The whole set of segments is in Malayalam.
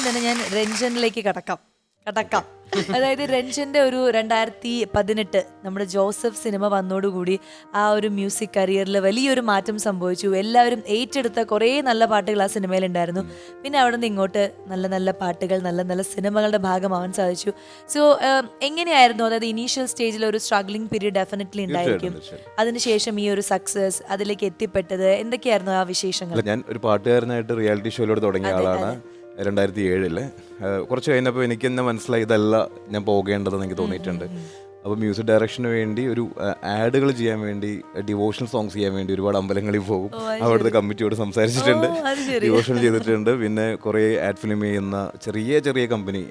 ആദ്യം തന്നെ ഞാൻ രഞ്ജനിലേക്ക് കടക്കാം. കടക്കാം. അതായത് രഞ്ജന്റെ ഒരു രണ്ടായിരത്തി പതിനെട്ട് നമ്മുടെ ജോസഫ് സിനിമ വന്നോടുകൂടി ആ ഒരു മ്യൂസിക് കരിയറിൽ വലിയൊരു മാറ്റം സംഭവിച്ചു. എല്ലാവരും ഏറ്റെടുത്ത കുറേ നല്ല പാട്ടുകൾ ആ സിനിമയിലുണ്ടായിരുന്നു. പിന്നെ അവിടെ നിന്ന് ഇങ്ങോട്ട് നല്ല നല്ല പാട്ടുകൾ നല്ല നല്ല സിനിമകളുടെ ഭാഗമാവാൻ സാധിച്ചു. സോ എങ്ങനെയായിരുന്നു? അതായത് ഇനീഷ്യൽ സ്റ്റേജിൽ ഒരു സ്ട്രഗ്ലിംഗ് പീരീഡ് ഡെഫിനറ്റ്ലി ഉണ്ടായിരിക്കും. അതിനുശേഷം ഈ ഒരു സക്സസ് അതിലേക്ക് എത്തിപ്പെട്ടത് എന്തൊക്കെയായിരുന്നു ആ വിശേഷങ്ങൾ? ഞാൻ ഒരു പാട്ടുകാരനായിട്ട് റിയാലിറ്റി ഷോയിലൂടെ തുടങ്ങിയ ആളാണ്. രണ്ടായിരത്തി ഏഴിൽ കുറച്ച് കഴിഞ്ഞപ്പോൾ എനിക്ക് തന്നെ മനസ്സിലായി ഇതല്ല ഞാൻ പോകേണ്ടതെന്ന് എനിക്ക് തോന്നിയിട്ടുണ്ട്. അപ്പോൾ മ്യൂസിക് ഡയറക്ഷന് വേണ്ടി ഒരു ആഡുകൾ ചെയ്യാൻ വേണ്ടി ഡിവോഷണൽ സോങ്സ് ചെയ്യാൻ വേണ്ടി ഒരുപാട് അമ്പലങ്ങളിൽ പോകും. അവിടുത്തെ കമ്മിറ്റിയോട് സംസാരിച്ചിട്ടുണ്ട്. ഡിവോഷൻ ചെയ്തിട്ടുണ്ട്. പിന്നെ കുറേ ആഡ് ഫിലിം ചെയ്യുന്ന ചെറിയ ചെറിയ കമ്പനി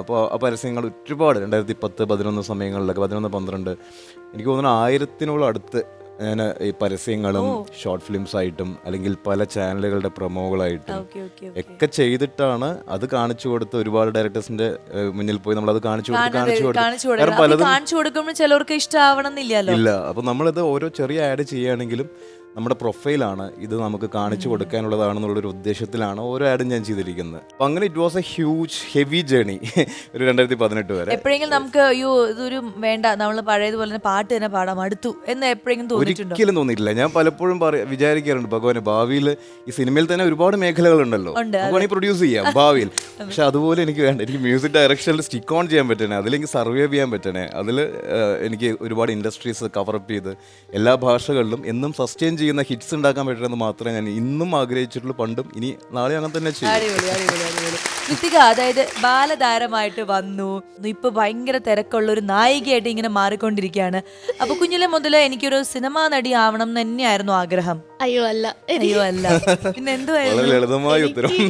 അപ്പോൾ ആ പരസ്യങ്ങൾ ഒരുപാട്. രണ്ടായിരത്തി പത്ത് പതിനൊന്ന് സമയങ്ങളിലൊക്കെ പതിനൊന്ന് പന്ത്രണ്ട്. എനിക്ക് തോന്നുന്നു ആയിരത്തിനോളം അടുത്ത് ഞാൻ ഈ പരസ്യങ്ങളും ഷോർട്ട് ഫിലിംസ് ആയിട്ടും അല്ലെങ്കിൽ പല ചാനലുകളുടെ പ്രൊമോകളായിട്ടും ഒക്കെ ചെയ്തിട്ടാണ് അത് കാണിച്ചു കൊടുത്ത് ഒരുപാട് ഡയറക്ടേഴ്സിന്റെ മുന്നിൽ പോയി നമ്മൾ അത് കാണിച്ചു കൊടുത്ത് കാണിച്ചു കൊടുക്കുമ്പോൾ ചിലർക്ക് ഇഷ്ടമാവണം ഇല്ല. അപ്പൊ നമ്മളിത് ഓരോ ചെറിയ ആഡ് ചെയ്യുകയാണെങ്കിലും നമ്മുടെ പ്രൊഫൈലാണ് ഇത് നമുക്ക് കാണിച്ചു കൊടുക്കാനുള്ളതാണെന്നുള്ളൊരു ഉദ്ദേശത്തിലാണ് ഓരോ ആഡും ഞാൻ ചെയ്തിരിക്കുന്നത്. അപ്പം അങ്ങനെ it was a huge heavy journey ഒരു രണ്ടായിരത്തി പതിനെട്ട് വരെ. എപ്പോഴെങ്കിലും നമുക്ക് അയ്യോ ഇതൊരു വേണ്ട നമ്മൾ പഴയതുപോലെ തന്നെ പാട്ട് തന്നെ പാടാം അടുത്തു എന്ന് എപ്പോഴെങ്കിലും ഒരിക്കലും തോന്നിയിട്ടില്ല. ഞാൻ പലപ്പോഴും വിചാരിക്കാറുണ്ട് ഭഗവാന് ഭാവിയിൽ ഈ സിനിമയിൽ തന്നെ ഒരുപാട് മേഖലകളുണ്ടല്ലോ. ഉണ്ടല്ലോ നമുക്ക് പ്രൊഡ്യൂസ് ചെയ്യാം ഭാവിയിൽ. പക്ഷെ അതുപോലെ എനിക്ക് വേണ്ട എനിക്ക് മ്യൂസിക് ഡയറക്ഷനിൽ സ്റ്റിക്ക് ഓൺ ചെയ്യാൻ പറ്റണേ അതിലെനിക്ക് സർവൈവ് ചെയ്യാൻ പറ്റണേ അതിൽ എനിക്ക് ഒരുപാട് ഇൻഡസ്ട്രീസ് കവറപ്പ് ചെയ്ത് എല്ലാ ഭാഷകളിലും എന്നും സസ്റ്റെയിൻ ചെയ്യുന്ന ഹിറ്റ്സ് ഉണ്ടാക്കാൻ പറ്റണമെന്ന് മാത്രമേ ഞാൻ ഇന്നും ആഗ്രഹിച്ചിട്ടുള്ളൂ. പണ്ടും ഇനി നാളെ അങ്ങനെ തന്നെ ചെയ്യും. അടിപൊളി അടിപൊളി അടിപൊളി. കൃത്തിക അതായത് ബാലതാരമായിട്ട് വന്നു. ഇപ്പൊ ഭയങ്കര തിരക്കുള്ള ഒരു നായികയായിട്ട് ഇങ്ങനെ മാറിക്കൊണ്ടിരിക്കുകയാണ്. അപ്പൊ കുഞ്ഞിലെ മുതലേ എനിക്കൊരു സിനിമാ നടി ആവണം എന്ന് തന്നെയായിരുന്നു ആഗ്രഹം. അയ്യോ അല്ല. അയ്യോ അല്ല. പിന്നെ വളരെ എന്തുവായിരുന്നു ലളിതമായ ഉത്തരം.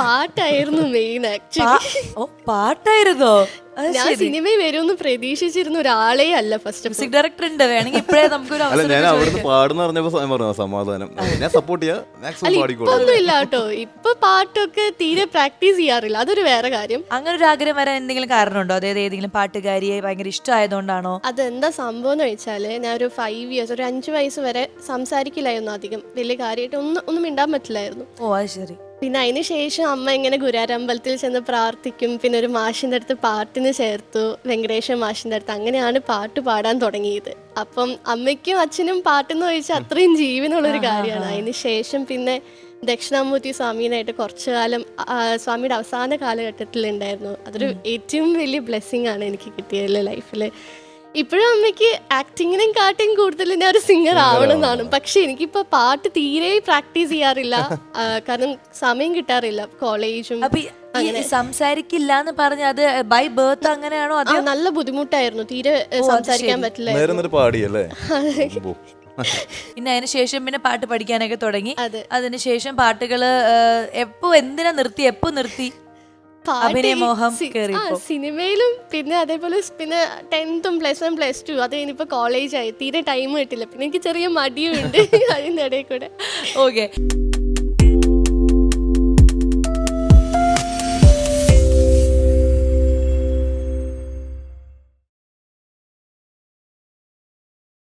പാട്ടായിരുന്നു മെയിൻ ആക്ച്വലി പാ- ഓ പാട്ടായിരുന്നോ? ഞാൻ സിനിമയിൽ വരുമെന്ന് പ്രതീക്ഷിച്ചിരുന്ന ഒരാളേ അല്ല ഫസ്റ്റ് ഓഫ് മ്യൂസിക് ഡയറക്ടർ ഉണ്ട്. വേണമെങ്കിൽ ഇപ്പോഴേ നമുക്കൊരു അല്ല അവസരം ഞാൻ അവിടുന്ന് പാടുന്ന പറഞ്ഞപ്പോൾ സമയം പറഞ്ഞു സമാധാനം. ഞാൻ സപ്പോർട്ട് ചെയ്യാം. മാക്സിമം ഇപ്പൊ പാടിക്കോളൂ. ഒന്നും ഇല്ല കേട്ടോ. ഇപ്പൊ പാട്ടൊക്കെ തീരെ പ്രാക്ടീസ് ചെയ്യാറില്ല. അതൊരു വേറെ കാര്യം. അങ്ങനെ ഒരു ആഗ്രഹം വരാൻ എന്തെങ്കിലും കാരണമുണ്ടോ? അതായത് ഏതെങ്കിലും പാട്ടുകാരിയെ ഭയങ്കര ഇഷ്ടമായതുകൊണ്ടാണോ? അതെന്താ സംഭവം എന്ന് വെച്ചാൽ ഞാൻ ഒരു ഫൈവ് ഇയേഴ്സ് ഒരു അഞ്ച് വയസ്സ് വരെ സംസാരിക്കില്ലായിരുന്നു അധികം. വലിയ കാര്യമായിട്ട് ഒന്നും ഒന്നും മിണ്ടാൻ പറ്റില്ലായിരുന്നു. ഓ അത് ശരി. പിന്നെ അതിന് ശേഷം അമ്മ ഇങ്ങനെ ഗുരാരമ്പലത്തിൽ ചെന്ന് പ്രാർത്ഥിക്കും. പിന്നെ ഒരു മാഷിന്റെ അടുത്ത് പാട്ടിന് ചേർത്തു. വെങ്കടേശ്വര മാഷിന്റെ അടുത്ത്. അങ്ങനെയാണ് പാട്ട് പാടാൻ തുടങ്ങിയത്. അപ്പം അമ്മയ്ക്കും അച്ഛനും പാട്ടെന്ന് ചോദിച്ചാൽ അത്രയും ജീവനുള്ളൊരു കാര്യമാണ്. അതിന് ശേഷം പിന്നെ ദക്ഷിണാമൂർത്തി സ്വാമീനായിട്ട് കുറച്ചു കാലം സ്വാമിയുടെ അവസാന കാലഘട്ടത്തിൽ ഉണ്ടായിരുന്നു അതൊരു ഏറ്റവും വലിയ ബ്ലെസ്സിങ് ആണ് എനിക്ക് കിട്ടിയത് ലൈഫിൽ ഇപ്പോഴും അമ്മയ്ക്ക് ആക്ടിങ്ങിനും കാട്ടിയും കൂടുതൽ ഞാൻ ഒരു സിംഗർ ആവണം. എന്നാണ് പക്ഷെ എനിക്കിപ്പോ പാട്ട് തീരെ പ്രാക്ടീസ് ചെയ്യാറില്ല. ആ, കാരണം സമയം കിട്ടാറില്ല. കോളേജും അപ്പൊ ഈ- ഈ സംസാരിക്കില്ല എന്ന് പറഞ്ഞ അത് ബൈ ബേർത്ത് അങ്ങനെയാണോ? ആ, അത് നല്ല ബുദ്ധിമുട്ടായിരുന്നു. തീരെ ഏ, സംസാരിക്കാൻ പറ്റില്ല നേരെ പാടിയല്ലേ. പിന്നെ അതിനുശേഷം പിന്നെ പാട്ട് പഠിക്കാനൊക്കെ തുടങ്ങി. അതെ. അതിനുശേഷം പാട്ടുകൾ എപ്പോ എന്തിനാ നിർത്തി? എപ്പോ നിർത്തി? അഭിനയമോഹം സിനിമയിലും പിന്നെ അതേപോലെ പിന്നെ ടെൻത്തും പ്ലസ് വൺ പ്ലസ് ടു അത് കഴിഞ്ഞിപ്പോ കോളേജായി തീരെ ടൈം കിട്ടില്ല. പിന്നെ എനിക്ക് ചെറിയ മടിയും ഉണ്ട് അതിന്റെ ഇടയിൽ കൂടെ. ഓക്കെ